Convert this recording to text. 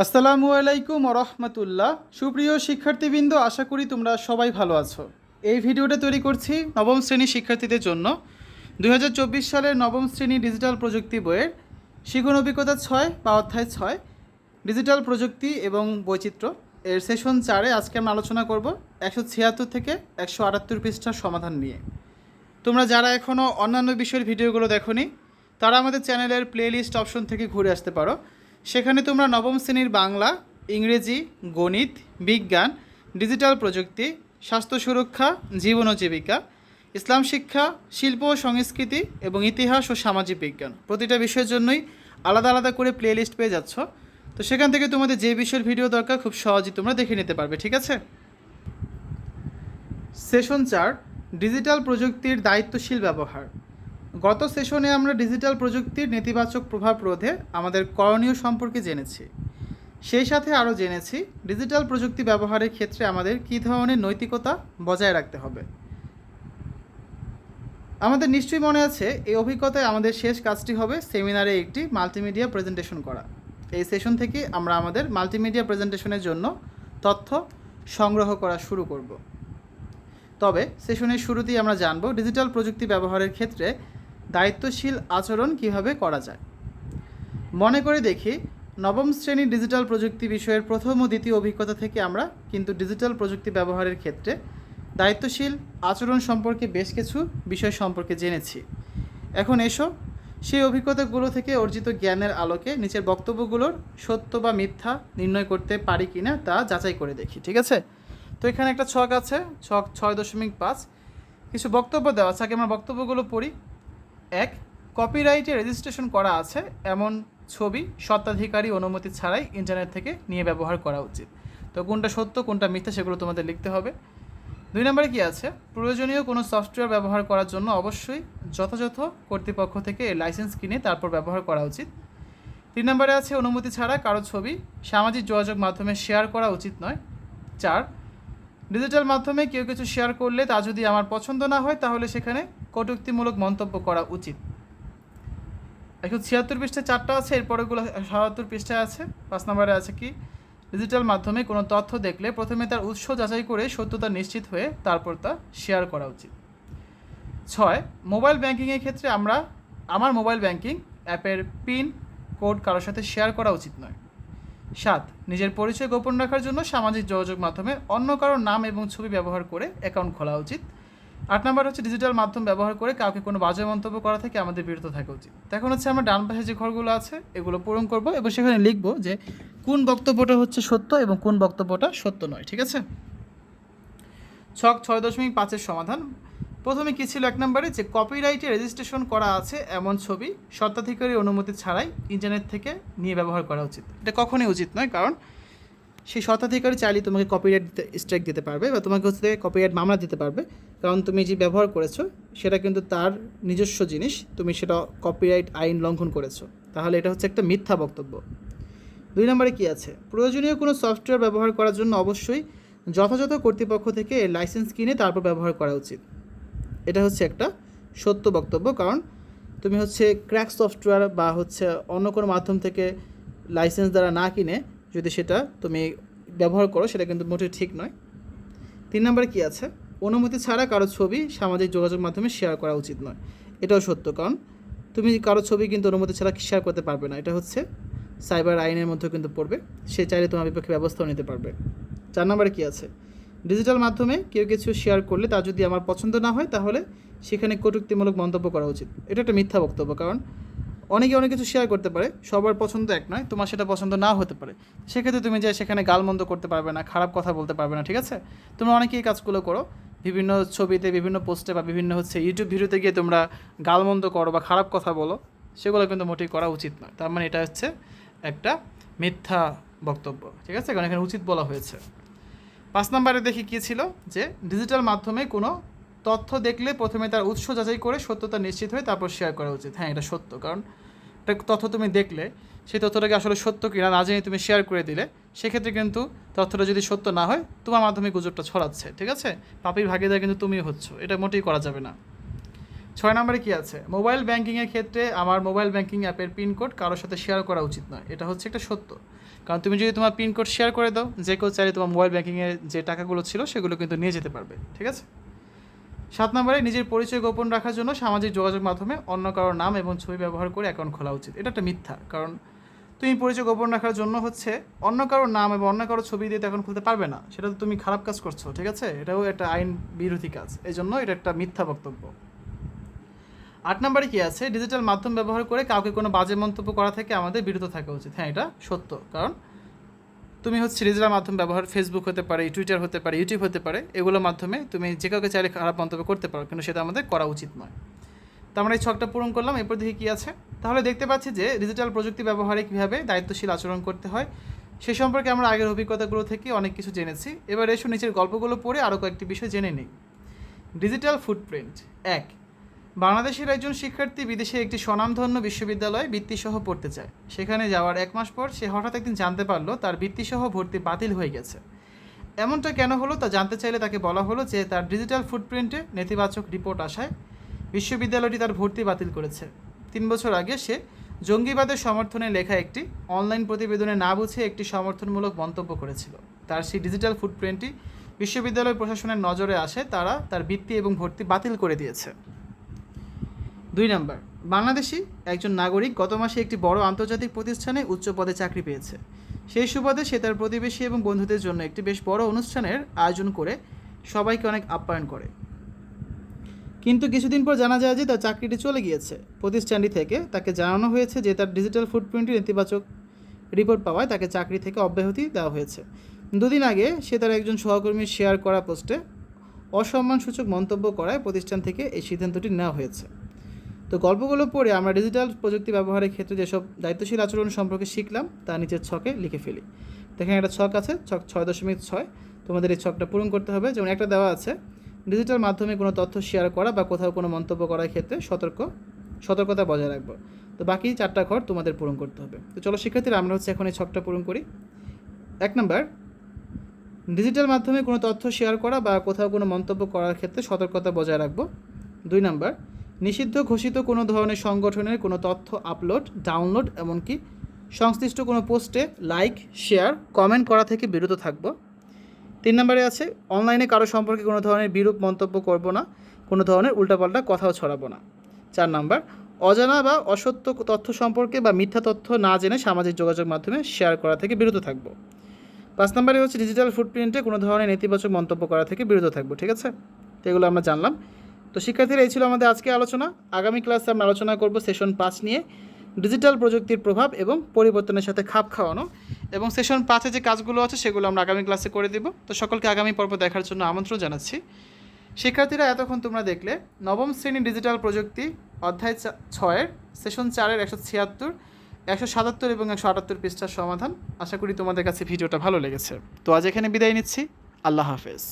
আসসালামু আলাইকুম রহমতুল্লাহ। সুপ্রিয় শিক্ষার্থীবৃন্দ, আশা করি তোমরা সবাই ভালো আছো। এই ভিডিওটা তৈরি করছি নবম শ্রেণির শিক্ষার্থীদের জন্য। দু হাজার চব্বিশ সালের নবম শ্রেণি ডিজিটাল প্রযুক্তি বইয়ের শিখন অভিজ্ঞতা ছয় বা অধ্যায় ছয়, ডিজিটাল প্রযুক্তি এবং বৈচিত্র্য। এর সেশন চারে আজকে আমরা আলোচনা করব একশো ছিয়াত্তর থেকে একশো আটাত্তর পৃষ্ঠার সমাধান নিয়ে। তোমরা যারা এখনও অন্যান্য বিষয়ের ভিডিওগুলো দেখোনি, তারা আমাদের চ্যানেলের প্লেলিস্ট অপশন থেকে ঘুরে আসতে পারো। সেখানে তোমরা নবম শ্রেণির বাংলা, ইংরেজি, গণিত, বিজ্ঞান, ডিজিটাল প্রযুক্তি, স্বাস্থ্য সুরক্ষা, জীবন ও জীবিকা, ইসলাম শিক্ষা, শিল্প ও সংস্কৃতি এবং ইতিহাস ও সামাজিক বিজ্ঞান। প্রতিটা বিষয়ের জন্যই আলাদা আলাদা করে প্লেলিস্ট পেয়ে যাচ্ছ। তো সেখান থেকে তোমাদের যে বিষয়ের ভিডিও দরকার, খুব সহজেই তোমরা দেখে নিতে পারবে, ঠিক আছে? সেশন চার ডিজিটাল প্রযুক্তির দায়িত্বশীল ব্যবহার। গত সেশনে আমরা ডিজিটাল প্রযুক্তির নেতিবাচক প্রভাব রোধে আমাদের করণীয় সম্পর্কে জেনেছি। সেই সাথে আরও জেনেছি ডিজিটাল প্রযুক্তি ব্যবহারের ক্ষেত্রে আমাদের কী ধরনের নৈতিকতা বজায় রাখতে হবে। আমাদের নিশ্চয়ই মনে আছে, এই অভিজ্ঞতায় আমাদের শেষ কাজটি হবে সেমিনারে একটি মাল্টিমিডিয়া প্রেজেন্টেশন করা। এই সেশন থেকে আমরা আমাদের মাল্টিমিডিয়া প্রেজেন্টেশনের জন্য তথ্য সংগ্রহ করা শুরু করব। তবে সেশনের শুরুতেই আমরা জানব, ডিজিটাল প্রযুক্তি ব্যবহারের ক্ষেত্রে দায়িত্বশীল আচরণ কীভাবে করা যায়? মনে করে দেখি, নবম শ্রেণির ডিজিটাল প্রযুক্তি বিষয়ের প্রথম ও দ্বিতীয় অভিজ্ঞতা থেকে আমরা কিন্তু ডিজিটাল প্রযুক্তি ব্যবহারের ক্ষেত্রে দায়িত্বশীল আচরণ সম্পর্কে বেশ কিছু বিষয় সম্পর্কে জেনেছি। এখন এসো, সেই অভিজ্ঞতাগুলো থেকে অর্জিত জ্ঞানের আলোকে নিচের বক্তব্যগুলোর সত্য বা মিথ্যা নির্ণয় করতে পারি কি না তা যাচাই করে দেখি, ঠিক আছে? তো এখানে একটা ছক আছে, ছক ছয় দশমিক পাঁচ। কিছু বক্তব্য দেওয়া আছে, আগে আমরা বক্তব্যগুলো পড়ি। এক কপিরাইটে রেজিস্ট্রেশন করা আছে এমন ছবি স্বত্বাধিকারী অনুমতি ছাড়াই ইন্টারনেট থেকে নিয়ে ব্যবহার করা উচিত। তো কোনটা সত্য, কোনটা মিথ্যা সেগুলো তোমাদের লিখতে হবে। দুই নম্বরে কি আছে? প্রয়োজনীয় কোনো সফটওয়্যার ব্যবহার করার জন্য অবশ্যই যথাযথ কর্তৃপক্ষ থেকে লাইসেন্স কিনে তারপর ব্যবহার করা উচিত। তিন নম্বরে আছে, অনুমতি ছাড়া কারও ছবি সামাজিক যোগাযোগ মাধ্যমে শেয়ার করা উচিত নয়। চার ডিজিটাল মাধ্যমে কেউ কিছু শেয়ার করলে তা যদি আমার পছন্দ না হয়, তাহলে সেখানে কটূক্তিমূলক মন্তব্য করা উচিত। একশো ছিয়াত্তর পৃষ্ঠায় চারটা আছে এরপরেগুলো সাতাত্তর পৃষ্ঠায় আছে। পাঁচ নম্বরে আছে কি? ডিজিটাল মাধ্যমে কোনো তথ্য দেখলে প্রথমে তার উৎস যাচাই করে সত্যতা নিশ্চিত হয়ে তারপর তা শেয়ার করা উচিত। ছয় মোবাইল ব্যাংকিংয়ের ক্ষেত্রে আমরা, আমার মোবাইল ব্যাংকিং অ্যাপের পিন কোড কারোর সাথে শেয়ার করা উচিত নয়। সাত, নিজের পরিচয় গোপন রাখার জন্য সামাজিক যোগাযোগ মাধ্যমে অন্য কারোর নাম এবং ছবি ব্যবহার করে অ্যাকাউন্ট খোলা উচিত। আট নম্বর হচ্ছে ডিজিটাল মাধ্যম ব্যবহার করে কাউকে কোনো বাজে মন্তব্য করা থেকে আমাদের বিরত থাকা উচিত। এখন হচ্ছে আমরা ডান পাশে যে ঘরগুলো আছে, এগুলো পূরণ করব এবং সেখানে লিখব যে কোন বক্তব্যটা হচ্ছে সত্য এবং কোন বক্তব্যটা সত্য নয়, ঠিক আছে? ছক ছয় দশমিক পাঁচের সমাধান। প্রথমে কী ছিল এক নম্বরে যে কপিরাইটে রেজিস্ট্রেশন করা আছে এমন ছবি, স্বত্বাধিকারী অনুমতি ছাড়াই ইন্টারনেট থেকে নিয়ে ব্যবহার করা উচিত। এটা কখনোই উচিত নয়, কারণ সেই স্বত্বাধিকারী চাইলে তোমাকে কপিরাইট দিতে স্ট্রাইক দিতে পারবে বা তোমাকে হচ্ছে কপিরাইট মামলা দিতে পারবে। কারণ তুমি যে ব্যবহার করেছ, সেটা কিন্তু তার নিজস্ব জিনিস, তুমি সেটা কপিরাইট আইন লঙ্ঘন করেছ। তাহলে এটা হচ্ছে একটা মিথ্যা বক্তব্য। দুই নম্বরে কী আছে? প্রয়োজনীয় কোনো সফটওয়্যার ব্যবহার করার জন্য অবশ্যই যথাযথ কর্তৃপক্ষ থেকে লাইসেন্স কিনে তারপর ব্যবহার করা উচিত। এটা হচ্ছে একটা সত্য বক্তব্য, কারণ তুমি হচ্ছে ক্র্যাক সফটওয়্যার বা হচ্ছে অন্য কোনো মাধ্যম থেকে লাইসেন্স দ্বারা না কিনে যদি সেটা তুমি ব্যবহার করো, সেটা কিন্তু মোটেই ঠিক নয়। তিন নম্বরে কী আছে? অনুমতি ছাড়া কারও ছবি সামাজিক যোগাযোগ মাধ্যমে শেয়ার করা উচিত নয়। এটাও সত্য, কারণ তুমি কারও ছবি কিন্তু অনুমতি ছাড়া শেয়ার করতে পারবে না। এটা হচ্ছে সাইবার আইনের মধ্যে কিন্তু পড়বে। সে চাইলে তোমার বিপক্ষে ব্যবস্থাও নিতে পারবে। চার নম্বরে কী আছে? ডিজিটাল মাধ্যমে কেউ কিছু শেয়ার করলে তা যদি আমার পছন্দ না হয়, তাহলে সেখানে কটুক্তিমূলক মন্তব্য করা উচিত। এটা একটা মিথ্যা বক্তব্য, কারণ অনেকে অনেক কিছু শেয়ার করতে পারে, সবার পছন্দ এক নয়, তোমার সেটা পছন্দ না হতে পারে। সেক্ষেত্রে তুমি যে সেখানে গালমন্দ করতে পারবে না, খারাপ কথা বলতে পারবে না, ঠিক আছে? তোমরা অনেকেই এই কাজগুলো করো। বিভিন্ন ছবিতে, বিভিন্ন পোস্টে বা বিভিন্ন হচ্ছে ইউটিউব ভিডিওতে গিয়ে তোমরা গালমন্দ করো বা খারাপ কথা বলো, সেগুলো কিন্তু মোটেই করা উচিত নয়। তার মানে এটা হচ্ছে একটা মিথ্যা বক্তব্য, ঠিক আছে? কারণ এখানে উচিত বলা হয়েছে। পাঁচ নম্বরে দেখি কী ছিল? যে ডিজিটাল মাধ্যমে কোনো তথ্য দেখলে প্রথমে তার উৎস যাচাই করে সত্যতা নিশ্চিত হয়ে তারপর শেয়ার করা উচিত। হ্যাঁ এটা সত্য। কারণ একটা তথ্য তুমি দেখলে, সেই তথ্যটাকে আসলে সত্য কিনা না জেনে তুমি শেয়ার করে দিলে, সেক্ষেত্রে কিন্তু তথ্যটা যদি সত্য না হয়, তোমার মাধ্যমে গুজবটা ছড়াচ্ছে, ঠিক আছে? পাপির ভাগিদার কিন্তু তুমি হচ্ছ। এটা মোটেই করা যাবে না। ছয় নম্বরে কি আছে? মোবাইল ব্যাঙ্কিংয়ের ক্ষেত্রে আমার মোবাইল ব্যাঙ্কিং অ্যাপের পিনকোড কারোর সাথে শেয়ার করা উচিত নয়। এটা হচ্ছে একটা সত্য। কারণ তুমি যদি তোমার পিনকোড শেয়ার করে দাও, যে কেউ চাইলে তোমার মোবাইল ব্যাংকিংয়ের যে টাকাগুলো ছিল সেগুলো কিন্তু নিয়ে যেতে পারবে, ঠিক আছে? সাত নম্বরে, নিজের পরিচয় গোপন রাখার জন্য সামাজিক যোগাযোগ মাধ্যমে অন্য কারোর নাম এবং ছবি ব্যবহার করে অ্যাকাউন্ট খোলা উচিত। এটা একটা মিথ্যা। কারণ তুমি পরিচয় গোপন রাখার জন্য হচ্ছে অন্য কারোর নাম এবং অন্য কারোর ছবি দিয়ে তো এখন খুলতে পারবে না। সেটা তো তুমি খারাপ কাজ করছ, ঠিক আছে? এটাও একটা আইন বিরোধী কাজ। এই জন্য এটা একটা মিথ্যা বক্তব্য। আট নম্বরে কি আছে? ডিজিটাল মাধ্যম ব্যবহার করে কাউকে কোনো বাজে মন্তব্য করা থেকে আমাদের বিরত থাকা উচিত। হ্যাঁ এটা সত্য। কারণ তুমি হচ্ছে ডিজিটাল মাধ্যম ব্যবহার ফেসবুক হতে পারে টুইটার হতে পারে ইউটিউব হতে পারে এগুলোর মাধ্যমে তুমি যে কাউকে চাইলে খারাপ মন্তব্য করতে পারো, কিন্তু সেটা আমাদের করা উচিত নয়। তো আমরা এই ছকটা পূরণ করলাম, এরপর দেখি কী আছে। তাহলে দেখতে পাচ্ছি যে ডিজিটাল প্রযুক্তি ব্যবহারে কীভাবে দায়িত্বশীল আচরণ করতে হয়, সে সম্পর্কে আমরা আগের অভিজ্ঞতাগুলো থেকে অনেক কিছু জেনেছি। এবার এসো নিচের গল্পগুলো পড়ে আরও কয়েকটি বিষয় জেনে নিই। ডিজিটাল ফুটপ্রিন্ট এক বাংলাদেশের একজন শিক্ষার্থী বিদেশে একটি স্বনামধন্য বিশ্ববিদ্যালয়ে বৃত্তিসহ পড়তে চায়। সেখানে যাওয়ার এক মাস পর সে হঠাৎ একদিন জানতে পারল তার বৃত্তিসহ ভর্তি বাতিল হয়ে গেছে। এমনটা কেন হলো তা জানতে চাইলে তাকে বলা হলো যে তার ডিজিটাল ফুটপ্রিন্টে নেতিবাচক রিপোর্ট আসায় বিশ্ববিদ্যালয়টি তার ভর্তি বাতিল করেছে। তিন বছর আগে সে জঙ্গিবাদের সমর্থনে লেখা একটি অনলাইন প্রতিবেদনে না বুঝে একটি সমর্থনমূলক মন্তব্য করেছিল। তার সেই ডিজিটাল ফুটপ্রিন্টটি বিশ্ববিদ্যালয় প্রশাসনের নজরে আসে তারা তার বৃত্তি এবং ভর্তি বাতিল করে দিয়েছে। দুই নম্বর, বাংলাদেশি একজন নাগরিক গত মাসে একটি বড় আন্তর্জাতিক প্রতিষ্ঠানে উচ্চ পদে চাকরি পেয়েছে। সেই সুবাদে সে তার প্রতিবেশী এবং বন্ধুদের জন্য একটি বেশ বড় অনুষ্ঠানের আয়োজন করে সবাইকে অনেক আপ্যায়ন করে। কিন্তু কিছুদিন পর জানা যায় যে তার চাকরিটি চলে গিয়েছে। প্রতিষ্ঠানটি থেকে তাকে জানানো হয়েছে যে তার ডিজিটাল ফুটপ্রিন্টের নেতিবাচক রিপোর্ট পাওয়ায় তাকে চাকরি থেকে অব্যাহতি দেওয়া হয়েছে। দুদিন আগে সে তার একজন সহকর্মীর শেয়ার করা পোস্টে অসম্মানসূচক মন্তব্য করায় প্রতিষ্ঠান থেকে এই সিদ্ধান্তটি নেওয়া হয়েছে। তো গল্পগুলো পড়ে আমরা ডিজিটাল প্রযুক্তি ব্যবহারের ক্ষেত্রে যেসব দায়িত্বশীল আচরণ সম্পর্কে শিখলাম, তা নিচের ছকে লিখে ফেলি। দেখেন একটা ছক আছে, ছক ছয় দশমিক ছয়। তোমাদের এই ছকটা পূরণ করতে হবে। যেমন একটা দেওয়া আছে ডিজিটাল মাধ্যমে কোনো তথ্য শেয়ার করা বা কোথাও কোনো মন্তব্য করার ক্ষেত্রে সতর্ক, সতর্কতা বজায় রাখব। তো বাকি চারটা ঘর তোমাদের পূরণ করতে হবে। তো চলো শিক্ষার্থীরা, আমরা হচ্ছে এখন এই ছকটা পূরণ করি। এক নম্বর ডিজিটাল মাধ্যমে কোনো তথ্য শেয়ার করা বা কোথাও কোনো মন্তব্য করার ক্ষেত্রে সতর্কতা বজায় রাখব। দুই নম্বর নিষিদ্ধ ঘোষিত কোনো ধরনের সংগঠনের কোনো তথ্য আপলোড, ডাউনলোড, এমনকি সংশ্লিষ্ট কোনো পোস্টে লাইক, শেয়ার, কমেন্ট করা থেকে বিরত থাকব। তিন নম্বরে আছে, অনলাইনে কারও সম্পর্কে কোনো ধরনের বিরূপ মন্তব্য করব না, কোনো ধরনের উল্টাপাল্টা কথাও ছড়াবো না। চার নাম্বার, অজানা বা অসত্য তথ্য সম্পর্কে বা মিথ্যা তথ্য না জেনে সামাজিক যোগাযোগ মাধ্যমে শেয়ার করা থেকে বিরত থাকব। পাঁচ নম্বরে হচ্ছে ডিজিটাল ফুটপ্রিন্টে কোনো ধরনের নেতিবাচক মন্তব্য করা থেকে বিরত থাকব, ঠিক আছে? তো এগুলো আমরা জানলাম। তো শিক্ষার্থীরা, এই ছিল আমাদের আজকে আলোচনা। আগামী ক্লাসে আমরা আলোচনা করব সেশন পাঁচ নিয়ে, ডিজিটাল প্রযুক্তির প্রভাব এবং পরিবর্তনের সাথে খাপ খাওয়ানো। এবং সেশন পাঁচে যে কাজগুলো আছে, সেগুলো আমরা আগামী ক্লাসে করে দেব। তো সকলকে আগামী পর্ব দেখার জন্য আমন্ত্রণ জানাচ্ছি। শিক্ষার্থীরা, এতক্ষণ তোমরা দেখলে, নবম শ্রেণি ডিজিটাল প্রযুক্তি অধ্যায় ছয়ের, সেশন চারের একশো ছিয়াত্তর, একশো সাতাত্তর এবং একশো আটাত্তর পৃষ্ঠার সমাধান। আশা করি তোমাদের কাছে ভিডিওটা ভালো লেগেছে। তো আজ এখানে বিদায় নিচ্ছি। আল্লাহ হাফেজ।